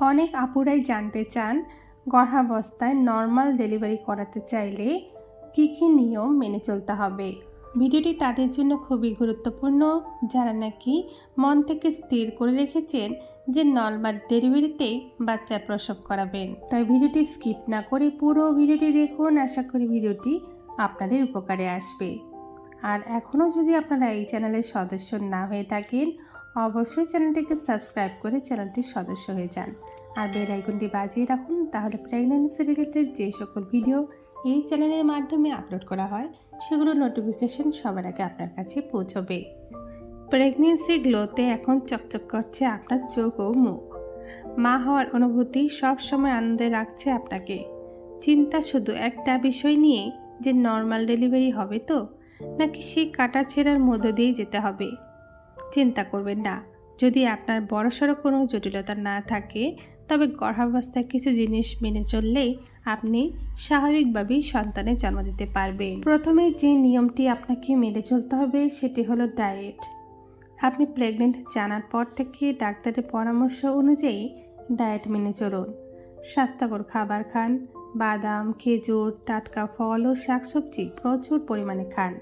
অনেক আপুরাই জানতে চান গর্ভাবস্থায় নর্মাল ডেলিভারি করাতে চাইলে কী কী নিয়ম মেনে চলতে হবে। ভিডিওটি তাদের জন্য খুবই গুরুত্বপূর্ণ। যারা নাকি মন থেকে স্থির করে রেখেছেন যে নর্মাল ডেলিভারিতেই বাচ্চা প্রসব করাবেন। তাই ভিডিওটি স্কিপ না করে পুরো ভিডিওটি দেখুন। আশা করি ভিডিওটি আপনাদের উপকারে আসবে। আর এখনও যদি আপনারা এই চ্যানেলের সদস্য না হয়ে থাকেন অবশ্যই চ্যানেলটিকে সাবস্ক্রাইব করে চ্যানেলটির সদস্য হয়ে যান। আর বেল আইকনটি বাজিয়ে রাখুন তাহলে প্রেগন্যান্সি রিলেটেড যে সকল ভিডিও এই চ্যানেলের মাধ্যমে আপলোড করা হয়, সেগুলো নোটিফিকেশন সবার আগে আপনার কাছে পৌঁছবে। প্রেগনেন্সি গ্লোতে এখন চকচক করছে আপনার চোখ ও মুখ। মা হওয়ার অনুভূতি সব সময় আনন্দে রাখছে আপনাকে। চিন্তা শুধু একটা বিষয় নিয়ে যে নর্মাল ডেলিভারি হবে তো? নাকি সেই কাটা ছেঁড়ার মধ্য দিয়ে যেতে হবে? চিন্তা করবেন না। যদি আপনার বড়সড় কোনো জটিলতা না থাকে, তবে গর্ভাবস্থায় কিছু জিনিস মেনে চললেই আপনি স্বাভাবিকভাবেই সন্তানের জন্ম দিতে পারবেন। প্রথমে যে নিয়মটি আপনাকে মেনে চলতে হবে, সেটি হলো ডায়েট। আপনি প্রেগনেন্ট জানার পর থেকে ডাক্তারের পরামর্শ অনুযায়ী ডায়েট মেনে চলুন। স্বাস্থ্যকর খাবার খান, বাদাম, খেজুর, টাটকা ফল ও শাকসবজি প্রচুর পরিমাণে খান।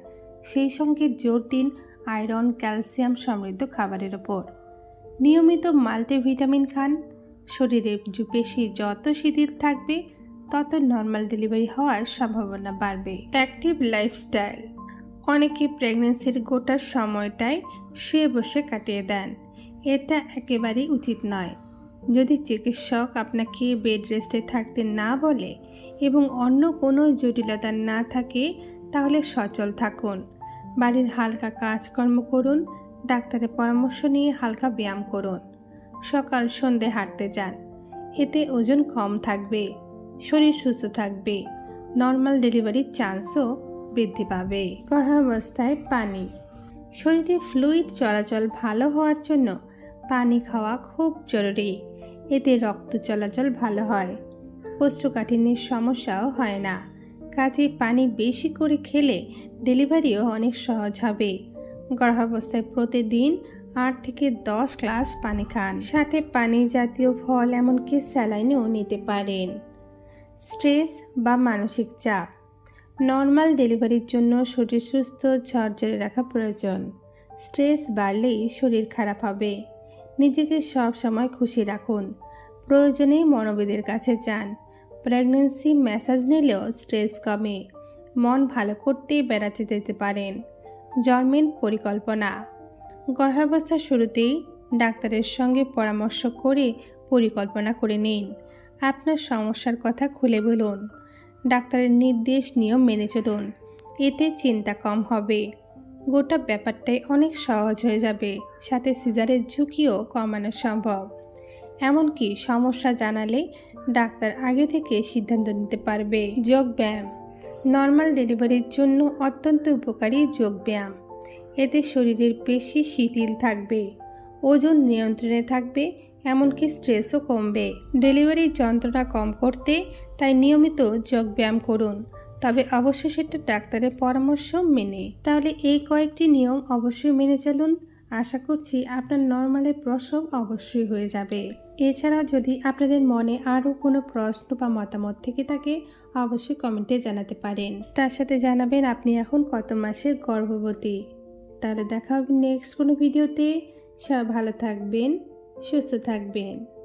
সেই সঙ্গে জোর দিন আয়রন, ক্যালসিয়াম সমৃদ্ধ খাবারের ওপর। নিয়মিত মাল্টিভিটামিন খান। শরীরে পেশি যত শিথিল থাকবে, তত নর্মাল ডেলিভারি হওয়ার সম্ভাবনা বাড়বে। Active lifestyle. অনেকে প্রেগনেন্সির গোটার সময়টাই শুয়ে বসে কাটিয়ে দেন। এটা একেবারেই উচিত নয়। যদি চিকিৎসক আপনাকে বেড রেস্টে থাকতে না বলে এবং অন্য কোনো জটিলতা না থাকে, তাহলে সচল থাকুন। বাড়ির হালকা কাজকর্ম করুন, ডাক্তারের পরামর্শ নিয়ে হালকা ব্যায়াম করুন। সকাল সন্ধে হাঁটতে যান। এতে ওজন কম থাকবে, শরীর সুস্থ থাকবে, নর্মাল ডেলিভারির চান্সও বৃদ্ধি পাবে। গর্ভাবস্থায় পানি। শরীরে ফ্লুইড চলাচল ভালো হওয়ার জন্য পানি খাওয়া খুব জরুরি। এতে রক্ত চলাচল ভালো হয়। কোষ্ঠকাঠিন্যের সমস্যাও হয় না। কাজে পানি বেশি করে খেলে ডেলিভারিও অনেক সহজ হবে। গর্ভাবস্থায় প্রতিদিন আট থেকে দশ গ্লাস পানি খান। সাথে পানি জাতীয় ফল, এমনকি স্যালাইনও নিতে পারেন। স্ট্রেস বা মানসিক চাপ। নর্মাল ডেলিভারির জন্য শরীর সুস্থ, ঝরঝরে রাখা প্রয়োজন। স্ট্রেস বাড়লেই শরীর খারাপ হবে। নিজেকে সব সময় খুশি রাখুন। প্রয়োজনেই মনোবিদের কাছে যান। প্রেগনেন্সি ম্যাসাজ নিলেও স্ট্রেস কমে। মন ভালো করতে বেড়াতে যেতে পারেন। জন্মের পরিকল্পনা। গর্ভাবস্থার শুরুতেই ডাক্তারের সঙ্গে পরামর্শ করে পরিকল্পনা করে নিন। আপনার সমস্যার কথা খুলে বলুন। ডাক্তারের নির্দেশ নিয়ম মেনে চলুন। এতে চিন্তা কম হবে। গোটা ব্যাপারটাই অনেক সহজ হয়ে যাবে। সাথে সিজারের ঝুঁকিও কমানো সম্ভব। এমনকি সমস্যা জানালে ডাক্তার আগে থেকে সিদ্ধান্ত নিতে পারবে। যোগব্যায়াম নর্মাল ডেলিভারির জন্য অত্যন্ত উপকারী যোগব্যায়াম এতে শরীরের পেশি শিথিল থাকবে, ওজন নিয়ন্ত্রণে থাকবে, এমনকি স্ট্রেসও কমবে। ডেলিভারির যন্ত্রণা কম করতে তাই নিয়মিত যোগব্যায়াম করুন, তবে অবশ্যই সেটা ডাক্তারের পরামর্শ মেনে। তাহলে এই কয়েকটি নিয়ম অবশ্যই মেনে চলুন। আশা করছি আপনার নর্মালে প্রসব অবশ্যই হয়ে যাবে। এছাড়াও যদি আপনাদের মনে আরও কোনো প্রশ্ন বা মতামত থেকে থাকে, অবশ্যই কমেন্টে জানাতে পারেন। তার সাথে জানাবেন আপনি এখন কত মাসের গর্ভবতী। তাহলে দেখা হবে নেক্সট কোনো ভিডিওতে সবাই ভালো থাকবেন, সুস্থ থাকবেন।